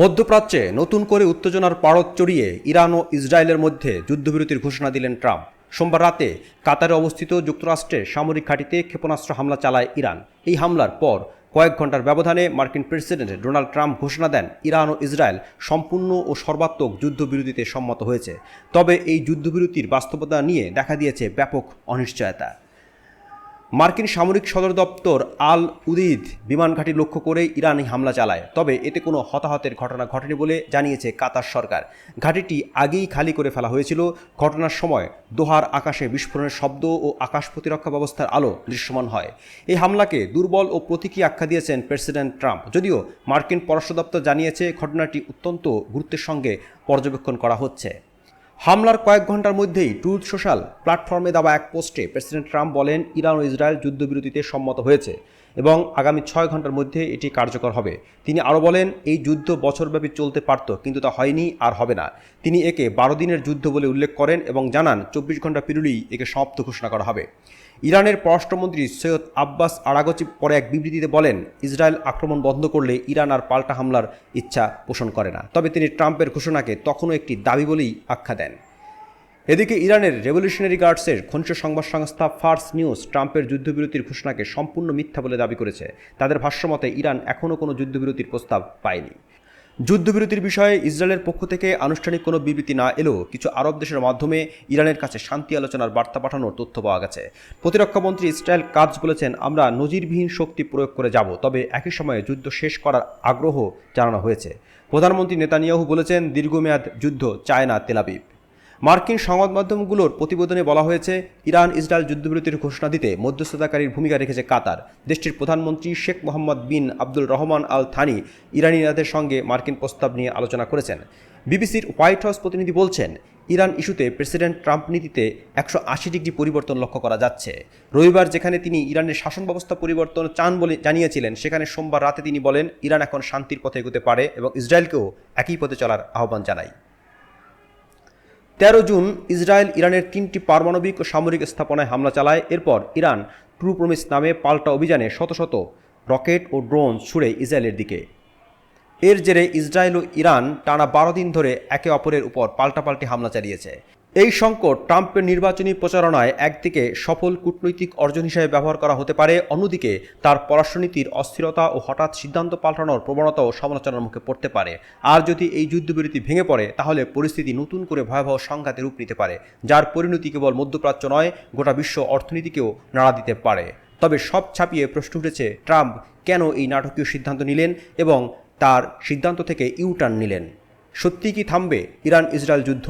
মধ্যপ্রাচ্যে নতুন করে উত্তেজনার পারদ চড়িয়ে ইরান ও ইসরায়েলের মধ্যে যুদ্ধবিরতির ঘোষণা দিলেন ট্রাম্প। সোমবার রাতে কাতারে অবস্থিত যুক্তরাষ্ট্রের সামরিক ঘাঁটিতে ক্ষেপণাস্ত্র হামলা চালায় ইরান। এই হামলার পর কয়েক ঘণ্টার ব্যবধানে মার্কিন প্রেসিডেন্ট ডোনাল্ড ট্রাম্প ঘোষণা দেন, ইরান ও ইসরায়েল সম্পূর্ণ ও সর্বাত্মক যুদ্ধবিরতিতে সম্মত হয়েছে। তবে এই যুদ্ধবিরতির বাস্তবতা নিয়ে দেখা দিয়েছে ব্যাপক অনিশ্চয়তা। মার্কিন সামরিক সদর দপ্তর আল উদিদ বিমান ঘাঁটি লক্ষ্য করে ইরান হামলা চালায়। তবে এতে কোনো হতাহতের ঘটনা ঘটেনি বলে জানিয়েছে কাতার সরকার। ঘাঁটিটি আগেই খালি করে ফেলা হয়েছিল। ঘটনার সময় দোহার আকাশে বিস্ফোরণের শব্দ ও আকাশ প্রতিরক্ষা ব্যবস্থার আলো দৃশ্যমান হয়। এই হামলাকে দুর্বল ও প্রতীকী আখ্যা দিয়েছেন প্রেসিডেন্ট ট্রাম্প। যদিও মার্কিন পররাষ্ট্র দপ্তর জানিয়েছে, ঘটনাটি অত্যন্ত গুরুত্বের সঙ্গে পর্যবেক্ষণ করা হচ্ছে। হামলার কয়েক ঘণ্টার মধ্যেই ট্রুথ সোশ্যাল প্ল্যাটফর্মে দেওয়া এক পোস্টে প্রেসিডেন্ট ট্রাম্প বলেন, ইরান ও ইসরায়েল যুদ্ধবিরতিতে সম্মত হয়েছে। এবং আগামী ছয় ঘণ্টার মধ্যে এটি কার্যকর হবে। তিনি আরও বলেন, এই যুদ্ধ বছরব্যাপী চলতে পারত, কিন্তু তা হয়নি আর হবে না। তিনি একে বারো দিনের যুদ্ধ বলে উল্লেখ করেন এবং জানান, চব্বিশ ঘণ্টা পেরুলেই একে সমাপ্ত ঘোষণা করা হবে। ইরানের পররাষ্ট্রমন্ত্রী সৈয়দ আব্বাস আরাগচি পরে এক বিবৃতিতে বলেন, ইসরায়েল আক্রমণ বন্ধ করলে ইরান আর পাল্টা হামলার ইচ্ছা পোষণ করে না। তবে তিনি ট্রাম্পের ঘোষণাকে তখনও একটি দাবি বলেই আখ্যা দেন। এদিকে ইরানের রেভলিউশনারি গার্ডসের খনিজ সংবাদ সংস্থা ফার্স নিউজ ট্রাম্পের যুদ্ধবিরতির ঘোষণাকে সম্পূর্ণ মিথ্যা বলে দাবি করেছে। তাদের ভাষ্যমতে, ইরান এখনও কোনো যুদ্ধবিরতির প্রস্তাব পায়নি। যুদ্ধবিরতির বিষয়ে ইসরায়েলের পক্ষ থেকে আনুষ্ঠানিক কোনো বিবৃতি না এলেও কিছু আরব দেশের মাধ্যমে ইরানের কাছে শান্তি আলোচনার বার্তা পাঠানোর তথ্য পাওয়া গেছে। প্রতিরক্ষামন্ত্রী ইসরায়েল কাজ বলেছেন, আমরা নজিরবিহীন শক্তি প্রয়োগ করে যাব, তবে একই সময়ে যুদ্ধ শেষ করার আগ্রহ জানানো হয়েছে। প্রধানমন্ত্রী নেতানিয়াহু বলেছেন, দীর্ঘমেয়াদ যুদ্ধ চায় না তেলাবিব মার্কিন সংবাদ মাধ্যমগুলোর প্রতিবেদনে বলা হয়েছে, ইরান ইসরায়েল যুদ্ধবিরতির ঘোষণা দিতে মধ্যস্থতাকারীর ভূমিকা রেখেছে কাতার। দেশটির প্রধানমন্ত্রী Sheikh Mohammed bin Abdul Rahman Al Thani ইরানিয়াদের সঙ্গে মার্কিন প্রস্তাব নিয়ে আলোচনা করেছেন। বিবিসির হোয়াইট হাউস প্রতিনিধি বলছেন, ইরান ইস্যুতে প্রেসিডেন্ট ট্রাম্প নীতিতে একশো আশি ডিগ্রি পরিবর্তন লক্ষ্য করা যাচ্ছে। রবিবার যেখানে তিনি ইরানের শাসন ব্যবস্থা পরিবর্তন চান বলে জানিয়েছিলেন, সেখানে সোমবার রাতে তিনি বলেন, ইরান এখন শান্তির পথে এগোতে পারে এবং ইসরায়েলকেও একই পথে চলার আহ্বান জানায়। তেরো জুন ইসরায়েল ইরানের তিনটি পারমাণবিক ও সামরিক স্থাপনায় হামলা চালায়। এরপর ইরান ট্রু প্রমিস নামে পাল্টা অভিযানে শত শত রকেট ও ড্রোন ছুড়ে ইসরায়েলের দিকে। এর জেরে ইসরায়েল ও ইরান টানা বারো দিন ধরে একে অপরের উপর পাল্টাপাল্টি হামলা চালিয়েছে। এই সংকট ট্রাম্পের নির্বাচনী প্রচারণায় একদিকে সফল কূটনৈতিক অর্জন হিসেবে ব্যবহার করা হতে পারে, অন্যদিকে তার পররাষ্ট্রনীতির অস্থিরতা ও হঠাৎ সিদ্ধান্ত পাল্টানোর প্রবণতাও সমালোচনার মুখে পড়তে পারে। আর যদি এই যুদ্ধবিরতি ভেঙে পড়ে, তাহলে পরিস্থিতি নতুন করে ভয়াবহ সংঘাতে রূপ নিতে পারে, যার পরিণতি কেবল মধ্যপ্রাচ্য নয়, গোটা বিশ্ব অর্থনীতিকেও নাড়া দিতে পারে। তবে সব ছাপিয়ে প্রশ্ন উঠেছে, ট্রাম্প কেন এই নাটকীয় সিদ্ধান্ত নিলেন এবং তার সিদ্ধান্ত থেকে ইউটার্ন নিলেন? সত্যি কি থামবে ইরান ইসরায়েল যুদ্ধ?